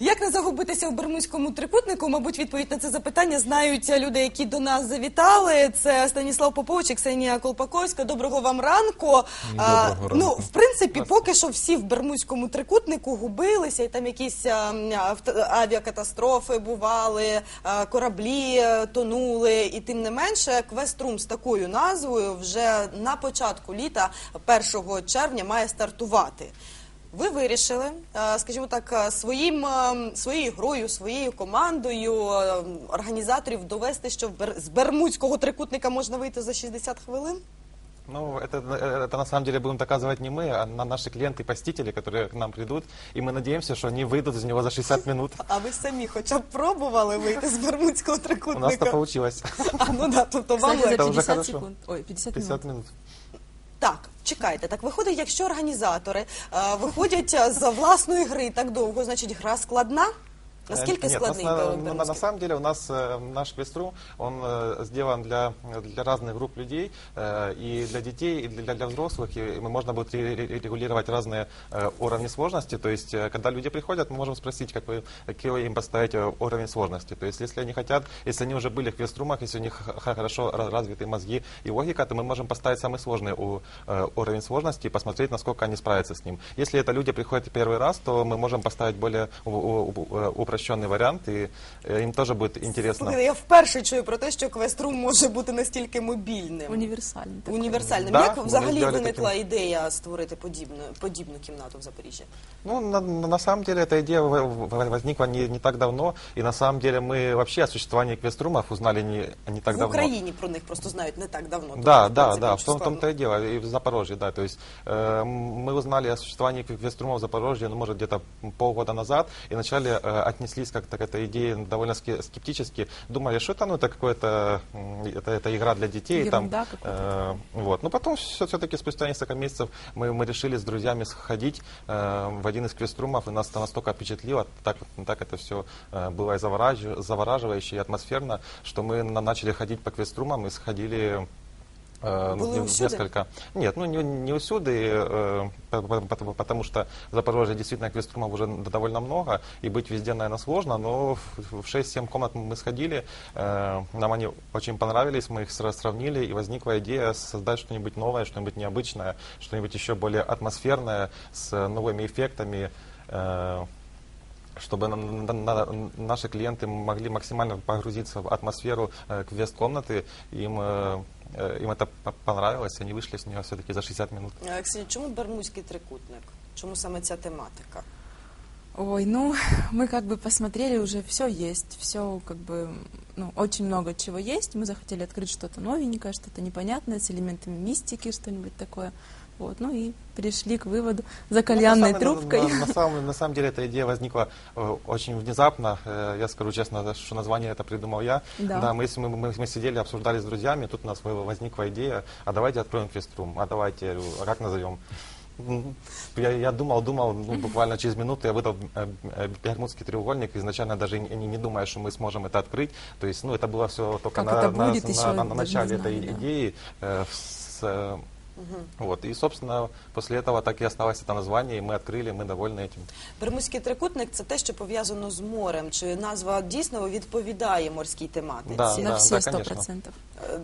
Як не загубитися в Бермудському трикутнику? Мабуть, відповідь на це запитання знають люди, які до нас завітали. Це Станіслав Попович і Ксенія Колпаковська. Доброго вам ранку. А, Доброго Ну, в принципі, поки що всі в Бермудському трикутнику губилися, і там якісь а, авіакатастрофи бували, а, кораблі е, тонули. І тим не менше, квеструм з такою назвою вже на початку літа, 1 червня, має стартувати. Ви вирішили, е, скажімо так, е, своїм е, своєю грою, своєю командою е, організаторів довести, що в Бер- з Бермудського трикутника можна вийти за 60 хвилин. Ну, это, э, это на самом деле будем доказывать не мы, а на наши клиенты-посетители, которые к нам придут. И мы надеемся, что они выйдут из него за 60 минут. А ви самі хоча б пробували вийти з Бермудського У нас трикутника? это получилось. А, ну да, тобто вам Кстати, за легше. Это уже 50 хорошо. секунд. Ой, 50, 50 минут. Так, чекайте, так виходить, якщо організатори е, виходять з власної гри так довго, значить гра складна? Наскільки Э, Нет, складний на, на- на- на самом деле у нас э, наш квеструм, он э, сделан для, для разных групп людей, э, и для детей, и для, для взрослых, и мы- можно будет ре- ре- регулировать разные э, уровни сложности, то есть э, когда люди приходят, мы можем спросить, какой, какой им поставить уровень сложности, то есть если они хотят, если они уже были в квеструмах, если у них хорошо ра- развиты мозги и логика, то мы можем поставить самый сложный у- э, уровень сложности и посмотреть, насколько они справятся с ним. Если это люди приходят первый раз, то мы можем поставить более у- у- у- упрощенный вариант, и э, им тоже будет интересно. Слухайте, я вперше чую про те, що квеструм може бути настільки мобільним. Универсальный такой. Універсальним. Да, Як ми взагалі зробили виникла таким. ідея створити подібну, подібну кімнату в Запоріжжі? Ну, на, на- на самом деле, эта идея в- в- возникла не, не так давно, и на самом деле мы вообще о существовании квеструмов узнали не, не так в давно. Україні про них просто знають не так давно. Да, Тобто, да, принципі, да, в нічого том, том-то складного. и дело, и в Запорожье, да, то есть э, мы узнали о существовании квеструмов в Запорожье, ну, может, где-то полгода назад, и вначале э, отнеслись как-то к этой идее довольно ски- скептически, думали, что это, ну, это какое-то, это, это игра для детей, там, Ерунда какая-то. э, вот, но потом все-таки спустя несколько месяцев мы, мы решили с друзьями сходить э, в один из квеструмов, и нас это настолько впечатлило, так, так это все было и завораж- завораживающе, и атмосферно, что мы на- начали ходить по квеструмам и сходили э, Были в усюды? несколько. Нет, ну не, не усюды, э, по- по- по- потому что в Запорожье действительно квеструмов уже довольно много, и быть везде, наверное, сложно, но в в 6-7 комнат мы сходили, э, нам они очень понравились, мы их сра- сравнили, и возникла идея создать что-нибудь новое, что-нибудь необычное, что-нибудь еще более атмосферное, с новыми эффектами, э, чтобы на- на- на- наши клиенты могли максимально погрузиться в атмосферу квест-комнаты. Им, им это по- понравилось, они вышли с нее все-таки за 60 минут. Е, Ксенія, чому Бермудський трикутник? Чому саме ця тематика? Ой, ну, мы как бы посмотрели, уже все есть, все как бы, ну, очень много чего есть. Мы захотели открыть что-то новенькое, что-то непонятное, с элементами мистики, что-нибудь такое. Вот, ну и пришли к выводу за кальянной Ну, на, самом- трубкой. На, на самом, на самом деле эта идея возникла э, очень внезапно. Э, я скажу честно, что название это придумал я. Да. мы, с- мы, мы, мы сидели, обсуждали с друзьями, тут у нас возникла идея, а давайте откроем квеструм, а давайте, а как назовем? Я, я думал, думал, ну, буквально через минуту я выдал э, э, Бермудский треугольник, изначально даже не, не- думая, что мы сможем это открыть. То есть, ну, это было все только Как на, на- на- на- на начале знали, этой да. идеи. э, с, э, вот. И, собственно, после этого так и осталось это название, и мы открыли, мы довольны этим. Бермудський трикутник це те, що пов'язано з морем. Чи назва дійсно відповідає морській тематиці? Да, на да, все да, сто конечно. процентов.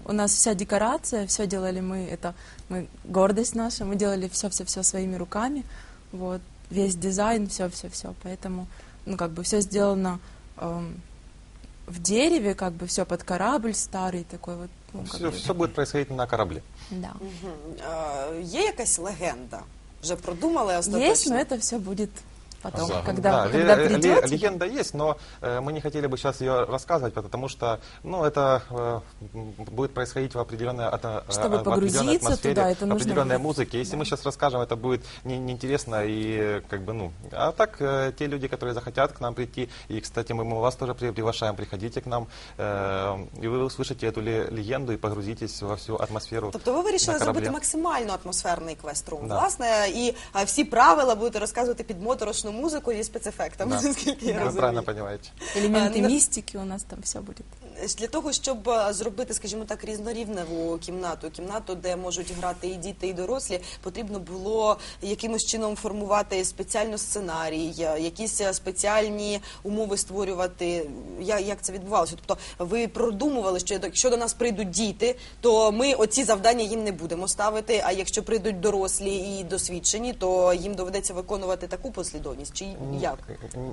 У нас вся декорация, все делали мы, это мы гордость наша, мы делали все-все-все своими руками, вот весь дизайн, все-все-все, поэтому ну как бы все сделано эм, в дереве, как бы все под корабль старый такой вот. Ну, как Все, бы, все будет происходить на корабле. Да. Угу. Е, Є якась легенда? Вже продумали остаточно? Есть, но это все будет потом, Да. когда, Да, когда ле- ле- придете. легенда есть, но э, мы не хотели бы сейчас ее рассказывать, потому что ну, это э, м, будет происходить в определенной, ат- э, Чтобы в определенной погрузиться атмосфере, туда, это в нужно определенной будет- музыке. Если да. мы сейчас расскажем, это будет не- неинтересно и э, как бы, ну... А так, э, те люди, которые захотят к нам прийти, и, кстати, мы, мы вас тоже при- приглашаем, приходите к нам, э, и вы услышите эту ле- легенду и погрузитесь во всю атмосферу Тобто ви вирішили на корабле. зробити максимально атмосферний квеструм, Да. власне, і а, всі правила будете розказувати під моторошну класну музику і спецефектами, Да. наскільки я Вы розумію. правильно понимаете. Элементы А, на- мистики у нас там все будет. Для того, щоб е, зробити, скажімо так, різнорівневу кімнату, кімнату, де можуть грати і діти, і дорослі, потрібно було якимось чином формувати спеціально сценарій, е, якісь е, спеціальні умови створювати. Як це відбувалося? Тобто, ви продумували, що якщо до нас прийдуть діти, то ми оці завдання їм не будемо ставити. А якщо прийдуть дорослі і досвідчені, то їм доведеться виконувати таку послідовність. Чи як?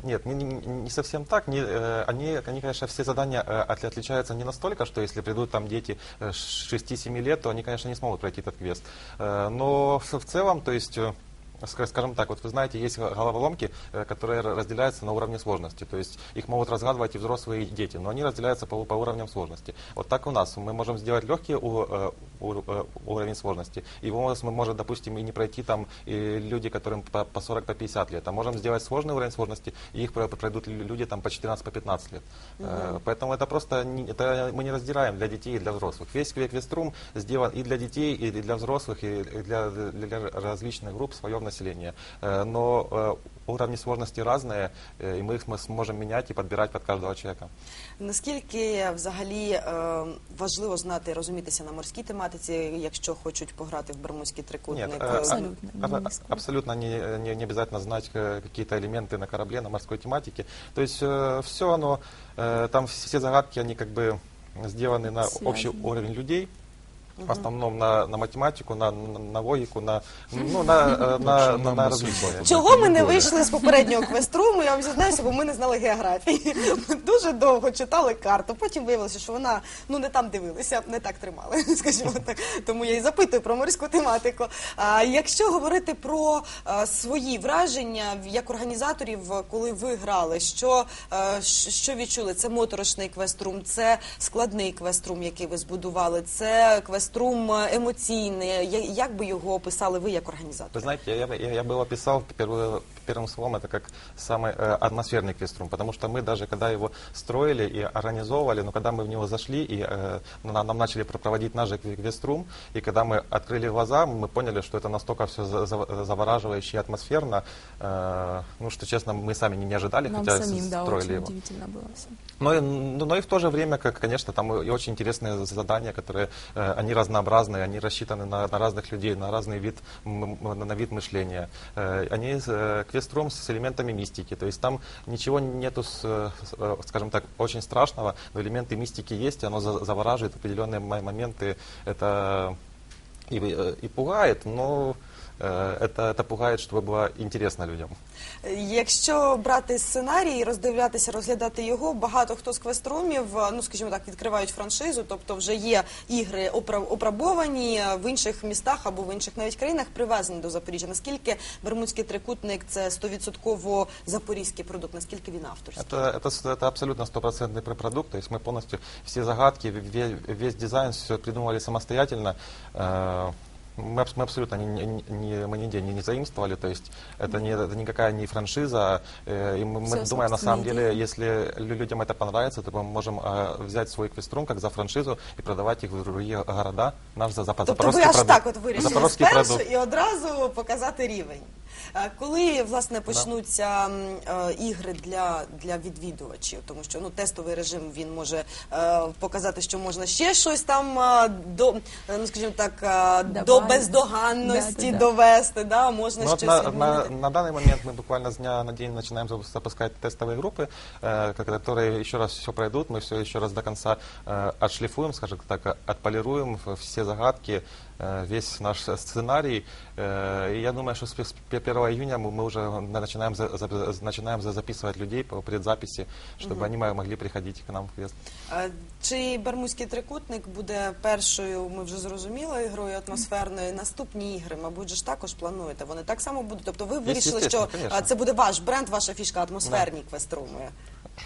Нет, не, не- совсем так. Не, они, они, конечно, все задания от- отличаются не настолько, что если придут там дети э, 6-7 лет, то они, конечно, не смогут пройти этот квест. Э, Но в целом, то есть... э, ска- Скажем так, вот вы знаете, есть го- головоломки, э, которые разделяются на уровне сложности. То есть их могут разгадывать и взрослые, и дети, но они разделяются по, по уровням сложности. Вот так у нас. Мы можем сделать э, э, уровень сложности. Его мы может, допустим, и не пройти там люди, которым по, по 40 по 50 лет. А можем сделать сложный уровень сложности, и их про- пройдут лю- люди там по 14 по 15 лет. Э, Поэтому это просто не- это мы не раздираем для детей и для взрослых. Весь квеструм сделан и для детей, и для взрослых, и для, для различных групп своего населения. Э, Но э, уровни сложности разные, э, и мы их мы сможем менять и подбирать под каждого человека. Наскільки взагалі е, важливо знати, розумітися на морській тематиці, якщо хочуть пограти в Бермудський трикутник? Нет, Е, э, Абсолютно, а- не а- низко. абсолютно не, не, не обязательно знать э, какие-то элементы на корабле, на морской тематике. То есть все оно, э, там все загадки, они как бы сделаны на Связаны. общий уровень людей. В основном на, на математику, на, на, на логику, на, ну, на, э, на, на, на на различные. Чого ми не вийшли з попереднього квеструму? Я вам зізнаюся, бо ми не знали географії. Ми дуже довго читали карту. Потім виявилося, що вона ну не там дивилися, не так тримали, скажімо так. Тому я і запитую про морську тематику. А якщо говорити про е, свої враження як організаторів, коли ви грали, що, е, щ- що відчули? Це моторошний квеструм, це складний квеструм, який ви збудували, це квеструм е, емоційний. Я- Як би його описали ви як організатор? Вы знаете, я, я, я бы описал первый- первым словом это как самый э, атмосферный квеструм, потому что мы даже когда его строили и организовывали, но когда мы в него зашли и э, на- нам начали про- проводить наш квеструм, и когда мы открыли глаза, мы поняли, что это настолько все завораживающе и атмосферно, э, ну что честно, мы сами не, не ожидали, Нам хотя самим, да, строили очень его. удивительно было. Но, и- ну, но и в то же время, как, конечно, там и очень интересные задания, которые, э, они разнообразные, они рассчитаны на, на разных людей, на разный вид, на вид мышления. Э, они, э, квеструм с элементами мистики, то есть там ничего нету, с, э, э, скажем так, очень страшного, но элементы мистики есть, и оно за- завораживает определенные мо- моменты, это и, э, и пугает, но это, это пугает, чтобы было интересно людям. Якщо брати сценарій, роздивлятися, розглядати його, багато хто з квеструмів, е, ну скажімо так, відкривають франшизу, тобто вже є ігри опра- опрабовані е, в інших містах або в інших навіть країнах привезені до Запоріжжя. Наскільки Бермудський трикутник це стовідсотково запорізький продукт? Наскільки він авторський? Это, это, с- это абсолютно стопроцентный пр- продукт, то есть мы полностью все загадки, ве- весь дизайн, все придумывали самостоятельно. Э, Мы, абс- мы абсолютно не, не- не- мы нигде не, не заимствовали, то есть это, не, это никакая не франшиза. э, И мы, мы Всё думаем, на самом собственные деле, идеи. если лю- людям это понравится, то мы можем э, взять свой квеструм как за франшизу и продавать их в другие города. Наш за, запад, Тобто ви аж так от вирішили запорожский спершу продукт. і одразу показати рівень. Е, Коли власне почнуться м, е, ігри для, для відвідувачів, тому що ну тестовий режим він може е, показати, що можна ще щось там е, до е, ну скажімо так е, до Добавить. бездоганності Да-да-да. довести, да можна Ну, вот щось на, відмінити. на, на данный момент мы буквально с дня на день начинаем запу- запускать тестовые группы, э, как- которые еще раз все пройдут, мы все еще раз до конца э, отшлифуем, скажем так, э, отполируем в- все загадки, э, весь наш сценарий. Э, и я думаю, что с пе- с 1 июня мы, мы уже на- начинаем, за, за- начинаем за- записывать людей по предзаписи, чтобы они мо- могли приходить к нам в квест. Е, Чи Бермудський трикутник буде першою, ми вже зрозуміли, ігрою атмосферною. Наступні ігри, мабуть, же ж також плануєте. Вони так само будуть. Тобто ви вирішили, що Естественно, конечно. е, це буде ваш бренд, ваша фішка, атмосферні квеструми.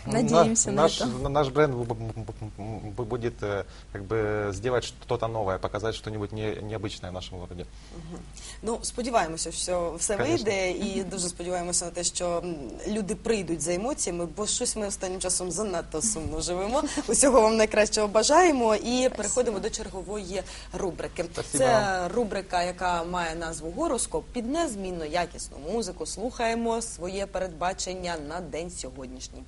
Надеемся на наш, это. Наш бренд бу- бу- бу- бу- будет э, как бы сделать что-то новое, показать что-нибудь не- необычное в нашем городе. Ну, сподіваємося, що все Конечно. вийде, і дуже сподіваємося на те, що м, люди прийдуть за емоціями, бо щось ми останнім часом занадто сумно живемо. Усього вам найкращого бажаємо і переходимо до чергової рубрики. Спасибо Це рубрика, яка має назву гороскоп. Під незмінно якісну музику слухаємо своє передбачення на день сьогоднішній.